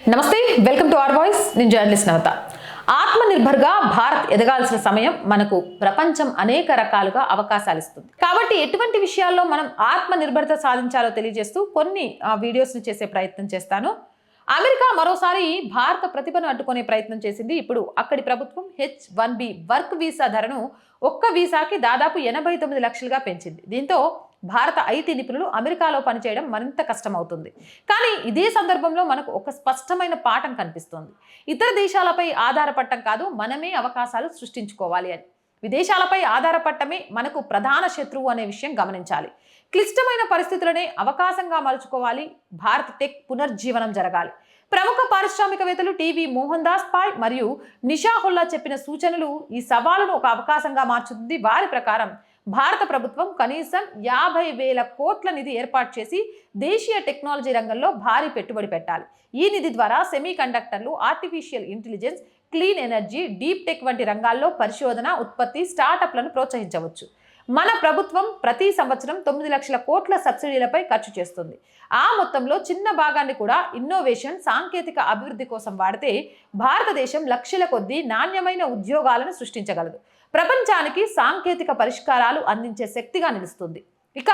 నమస్తే welcome to R voice. నేను journalist Navata. ఆత్మనిర్భర్గా భారత్ ఎదగాల్సిన సమయం మనకు ప్రపంచం అనేక రకాలుగా అవకాశాలు ఇస్తుంది. కాబట్టి ఎటువంటి విషయాల్లో మనం ఆత్మనిర్భరత సాధించాలో తెలియజేస్తూ కొన్ని వీడియోస్ని చేసే ప్రయత్నం చేస్తాను. అమెరికా మరోసారి భారత ప్రతిభను అడ్డుకునే ప్రయత్నం చేసింది. ఇప్పుడు అక్కడి ప్రభుత్వం H one B work visa ధరను ఒక్క వీసాకి దాదాపు ఎనభై తొమ్మిది లక్షలుగా పెంచింది. దీంతో భారత ఐటీ నిపుణులు అమెరికాలో పనిచేయడం మరింత కష్టమవుతుంది. కానీ ఇదే సందర్భంలో మనకు ఒక స్పష్టమైన పాఠం కనిపిస్తోంది. ఇతర దేశాలపై ఆధారపడటం కాదు మనమే అవకాశాలు సృష్టించుకోవాలి అని. విదేశాలపై ఆధారపడటమే మనకు ప్రధాన శత్రువు అనే విషయం గమనించాలి. క్లిష్టమైన పరిస్థితులనే అవకాశంగా మలుచుకోవాలి. భారత్ టెక్ పునర్జీవనం జరగాలి. ప్రముఖ పారిశ్రామికవేత్తలు టీవీ మోహన్ దాస్ పాయ్ మరియు నిషాహుల్లా చెప్పిన సూచనలు ఈ సవాలును ఒక అవకాశంగా మార్చుతుంది వారి ప్రకారం భారత ప్రభుత్వం కనీసం యాభై వేల కోట్ల నిధి ఏర్పాటు చేసి దేశీయ టెక్నాలజీ రంగంలో భారీ పెట్టుబడి పెట్టాలి. ఈ నిధి ద్వారా సెమీ కండక్టర్లు artificial intelligence clean energy deep tech వంటి రంగాల్లో పరిశోధన ఉత్పత్తి స్టార్టప్లను ప్రోత్సహించవచ్చు. మన ప్రభుత్వం ప్రతి సంవత్సరం తొమ్మిది లక్షల కోట్ల సబ్సిడీలపై ఖర్చు చేస్తుంది. ఆ మొత్తంలో చిన్న భాగాన్ని కూడా ఇన్నోవేషన్ సాంకేతిక అభివృద్ధి కోసం వాడితే భారతదేశం లక్షల కొద్దీ నాణ్యమైన ఉద్యోగాలను సృష్టించగలదు. ప్రపంచానికి సాంకేతిక పరిష్కారాలు అందించే శక్తిగా నిలుస్తుంది. ఇక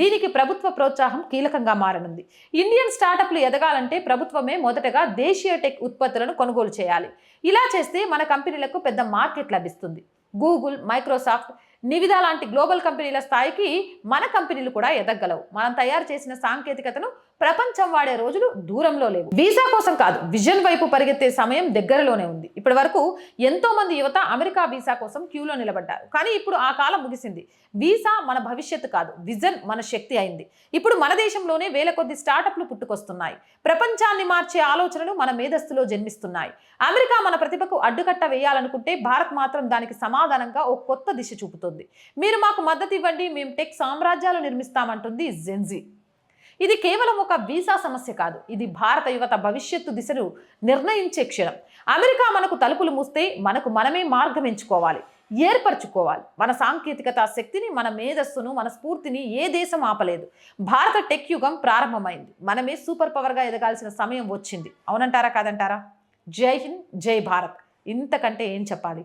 దీనికి ప్రభుత్వ ప్రోత్సాహం కీలకంగా మారనుంది. ఇండియన్ స్టార్టప్లు ఎదగాలంటే ప్రభుత్వమే మొదటగా దేశీయ టెక్ ఉత్పత్తులను కొనుగోలు చేయాలి. ఇలా చేస్తే మన కంపెనీలకు పెద్ద మార్కెట్ లభిస్తుంది. గూగుల్ మైక్రోసాఫ్ట్ నివిదా లాంటి గ్లోబల్ కంపెనీల స్థాయికి మన కంపెనీలు కూడా ఎదగలవు. మనం తయారు చేసిన సాంకేతికతను ప్రపంచం వాడే రోజులు దూరంలో లేవు. వీసా కోసం కాదు విజన్ వైపు పరిగెత్తే సమయం దగ్గరలోనే ఉంది. ఇప్పటి వరకు ఎంతో మంది యువత అమెరికా వీసా కోసం క్యూలో నిలబడ్డారు. కానీ ఇప్పుడు ఆ కాలం ముగిసింది. వీసా మన భవిష్యత్తు కాదు విజన్ మన శక్తి అయింది. ఇప్పుడు మన దేశంలోనే వేల కొద్ది స్టార్టప్లు పుట్టుకొస్తున్నాయి. ప్రపంచాన్ని మార్చే ఆలోచనలు మన మేధస్సులో జన్మిస్తున్నాయి. అమెరికా మన ప్రతిభకు అడ్డుకట్ట వేయాలనుకుంటే భారత్ మాత్రం దానికి సమాధానంగా ఓ కొత్త దిశ చూపుతుంది. మీరు మాకు మద్దతు ఇవ్వండి మేము టెక్ సామ్రాజ్యాలు నిర్మిస్తామంటుంది జెన్జీ ఇది కేవలం ఒక వీసా సమస్య కాదు. ఇది భారత యువత భవిష్యత్తు దిశను నిర్ణయించే క్షణం. అమెరికా మనకు తలుపులు మూస్తే మనకు మనమే మార్గం ఎంచుకోవాలి ఏర్పరచుకోవాలి. మన సాంకేతికత శక్తిని మన మేధస్సును మన స్ఫూర్తిని ఏ దేశం ఆపలేదు. భారత టెక్ యుగం ప్రారంభమైంది. మనమే సూపర్ పవర్గా ఎదగాల్సిన సమయం వచ్చింది. అవునంటారా కాదంటారా? జై హింద్ జై భారత్. ఇంతకంటే ఏం చెప్పాలి?